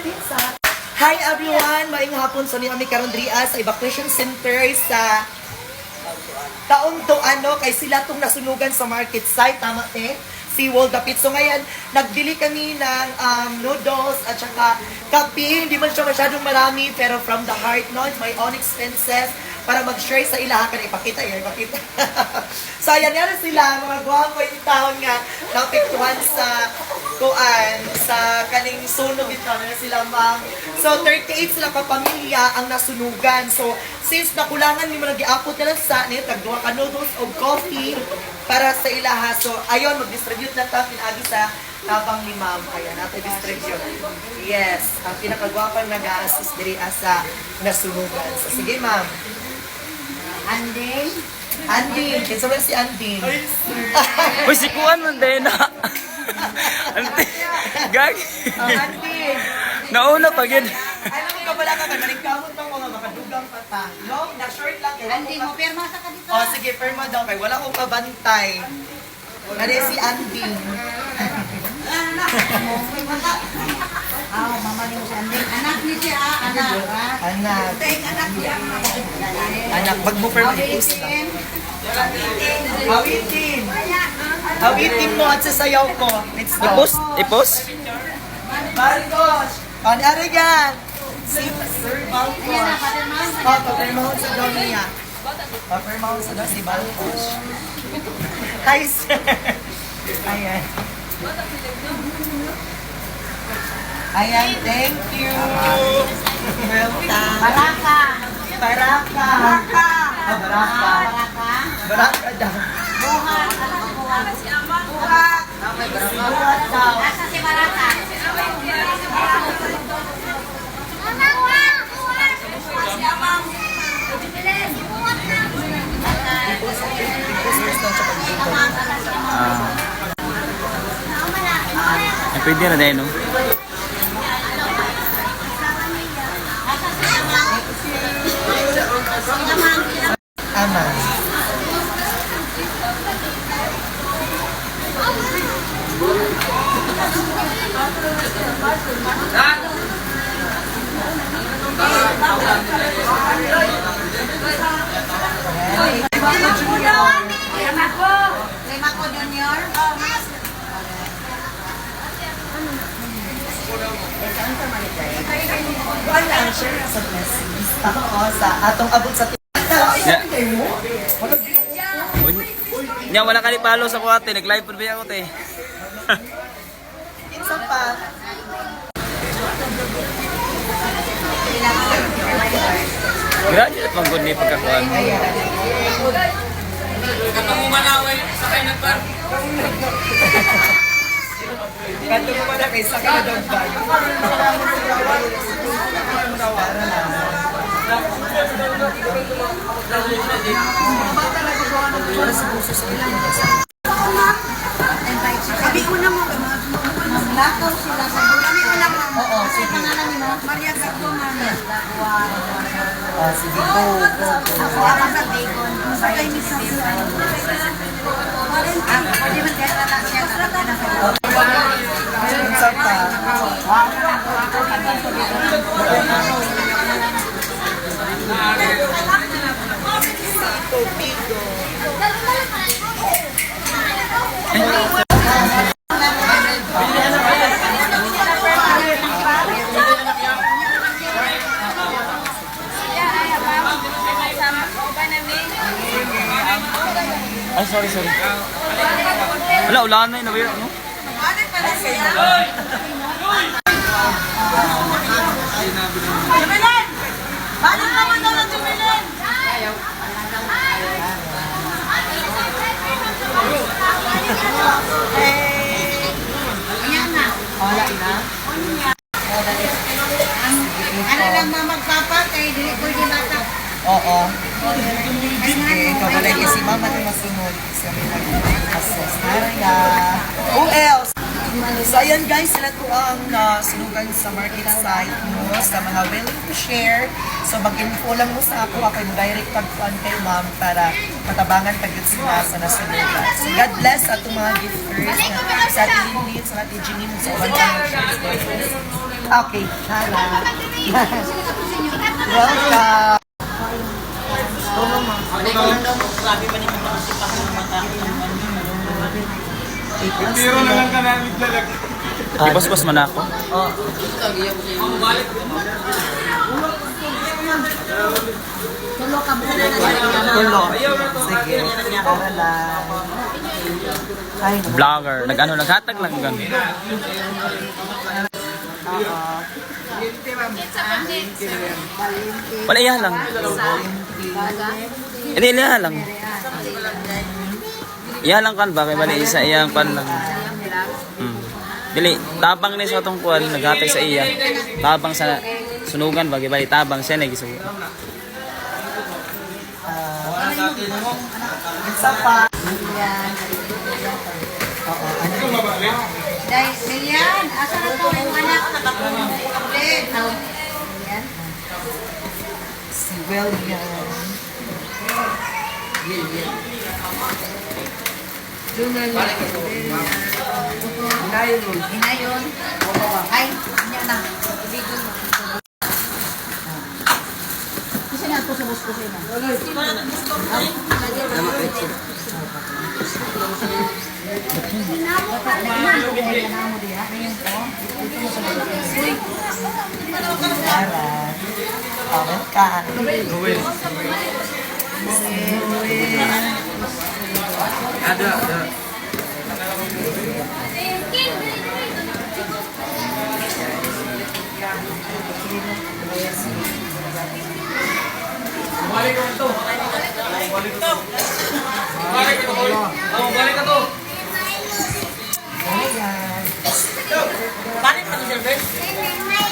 Hi everyone! Maayong hapon sa niyo kami karon diri sa evacuation center sa taong to ano kay sila tong nasunugan sa market site tama eh si World Dapit. So ngayon, nagbili kami ng um, noodles at saka kape. Hindi man siya masyadong marami, pero from the heart, no? It's my own expenses para mag-share sa ilaha ka ipakita yan, ipakita. so ayan yan sila, mga gwapo yung taon nga napiktuhan sa kuan sa kaning sunog ito na sila ma'am. So 38 sila ka pamilya ang nasunugan. So since nakulangan ni mo nag-iapot na lang sa ni tagduha ka noodles o coffee para sa ilaha. So ayon mag-distribute na ta pinagi sa tabang ni ma'am. Ayan, nato distribute. Yes, ang pinakagwapang nag-a-assist diri sa nasunugan. So sige ma'am. Andy, Andy, kinsa man si Andy? Uy, si Kuan man din na. Ante, gag. Oh, Andy. Nauna pa yun. Alam mo ka pala ka, maningkamot ng mga makadugang pata. No, na-short lang. eh. Andy mo, pirma sa ka dito. Oh, sige, perma daw kay wala kong kabantay. Nari si Andy. Ah, mama ni si Andy. Anak ni siya, ah, anak. ah. Anak. anak niya. Anak, wag mo perma i-post na. Awitin. Awitin mo at sasayaw ko. Let's go. I-post? I-post? Marcos! Ano yan? Si Sir Mount. Oh, papirmahon sa daw niya. Papirmahon sa daw si Marcos. Hi, sir. Ayan. Ayan, thank you. Welcome. Baraka. Baraka. Baraka. Ah, Baraka. Baraka. Baraka daw. Buhat. Buhat. Buhat. Buhat daw. Ah. Pwede na din, no? Ama. Lima ko. Lima ko, Junior. Wala, share sa blessings. Oo, sa atong abot sa Yeah. Nya wala ka ni palo sa kuwate, nag-live pa ba ako te? Isa pa. Graduate pang good ni pagkakuan. Kanto mo na kay sakit na dog bag. Para lang. Para sa puso sa ilang Sabi ko na mo, maglakaw sila sa. Kami ko lang, Oo, sige. pangalan ni mo, Maria Gagduman. Ah, sige, go, go, go. Para sa bacon. Sa kay Miss Sasa. Ah, pwede man kaya lang siya. Isa pa. Pico. Ay, sorry, sorry. Wala, ulan na yun. Nawira, no? Balik naman daw ng Jubilan! Hey! Ayan na. Na? Ano lang ma magpapa kay dili ko. Oo. Sige, kabalay niya si mama na masunod. Sa may mag-assess. Naraya. Who else? So, ayan guys, sila to ang uh, sunugan sa market site mo sa mga willing to share. So, mag-info lang mo sa ako. Ako yung direct tagpuan kay ma'am para matabangan tagit sila sa nasunugan. So, God bless sa itong mga gifters na sa ating Lilin, sa ating Jeanine, sa one Okay, hala. Welcome. Tulong mo. Tiro na lang ka namin lalag. Ipos-pos man ako. Tulo ka muna na Tulong. Sige. Para lang. Ay, Vlogger. Nag-ano, naghatag lang ganun. Wala iya lang. Hindi, iya lang. Iya lang kan ba? Kaya bali isa iyang pan lang. Hmm. Dili, tabang ni sa atong kuwan, naghatag sa iya. Tabang sa sunugan ba? Kaya bali tabang siya na gisugo. isa pa. Dahil, Milian, asa na po yung anak? Ulit. Milian. Si William. Hinayon. Ay, niya na. Ligo mo. Kasi na ito sa busko sila. Para. Awal ka. Ada, ada. Balik ka to. Balik ka to. Balik ka to. Oh, balik ka to. Ayan. Balik ka to,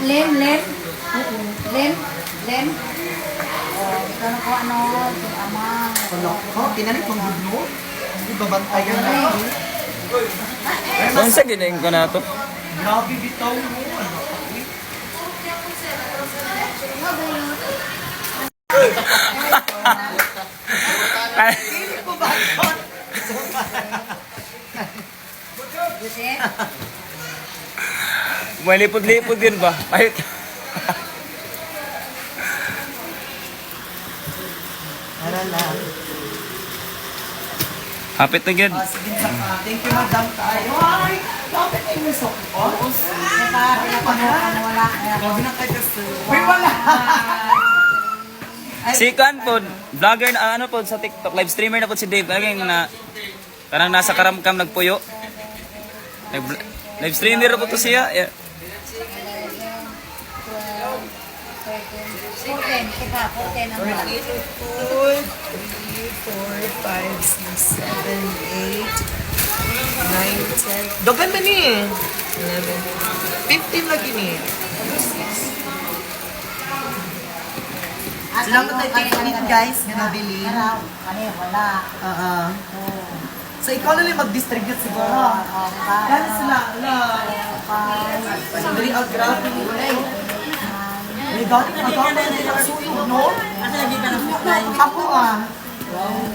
Len, Len. Len, Len. Oh, ito na ko ano, yung ama. Ano ko? Tinalit mong gudno? Hindi babantayan na. Kung sa ginayin ko na to. Grabe bitaw mo. Ano? Hindi ko ba ito? Jose, May lipod-lipod din ba? Ay, Para lang. hapit na gid. Ah. Thank you, madam. Tayo. Ay, lapit na yung sok ko. saka pinapamukan na wala. Grabe na kayo kasi. Uy, wala. Si Kan po, vlogger na ano po sa TikTok, live streamer na po si Dave. Kaya na, parang nasa karamkam nagpuyo. Live, live streamer po to siya. Yeah. Fourteen, kita, fourteen ang wala. 2, 3, 4, 5, 6, 7, 8, 9, 10. Dogan man ni. 11, 15 lagi ni. Salamat na tingin guys, nabili. Kani wala. Oo. So ikaw na lang mag-distribute siguro. Oh, pa. Yan sila. Ala. Sandali, ah, grabe. May galing na galing na nila sunog, no? Ako ah.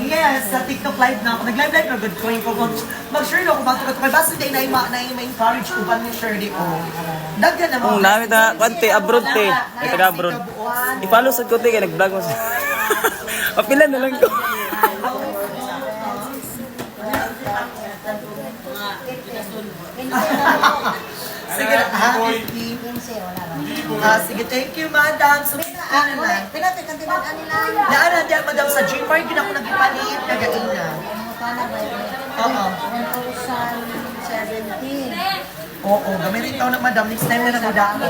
Yeah, sa TikTok live na ako. Nag-live live na good ko yung mag mag-share na ako ba ito. May basta day na ima na ima encourage ko ba ni Shirley ko. Daggan na Kung namin ta, kante, abroad te. Ay, taga abroad. I-follow sa ko te, kaya nag-vlog mo sa... Papilan na lang ko. Sige na, ha? Ah, sige, thank you, madam. So, Ah, ano na? Pinatay tinan nila. Naara diyan, madam, sa gym park, yun ako na. Ba yun? Oo. 2017. Oo, gamay rin na madam. Next time na lang ako.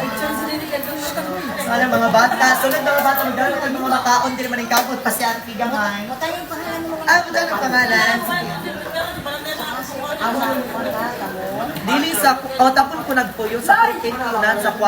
Sana mga bata. Sunod mga bata, magdalo ka ng mga kaon, din naman yung kapot, pa si Ate Gamay. Matay yung pangalan mo. Ah, magdalo ang pangalan. Dili sa, o tapon ko nagpuyo sa 14 kunan sa kwa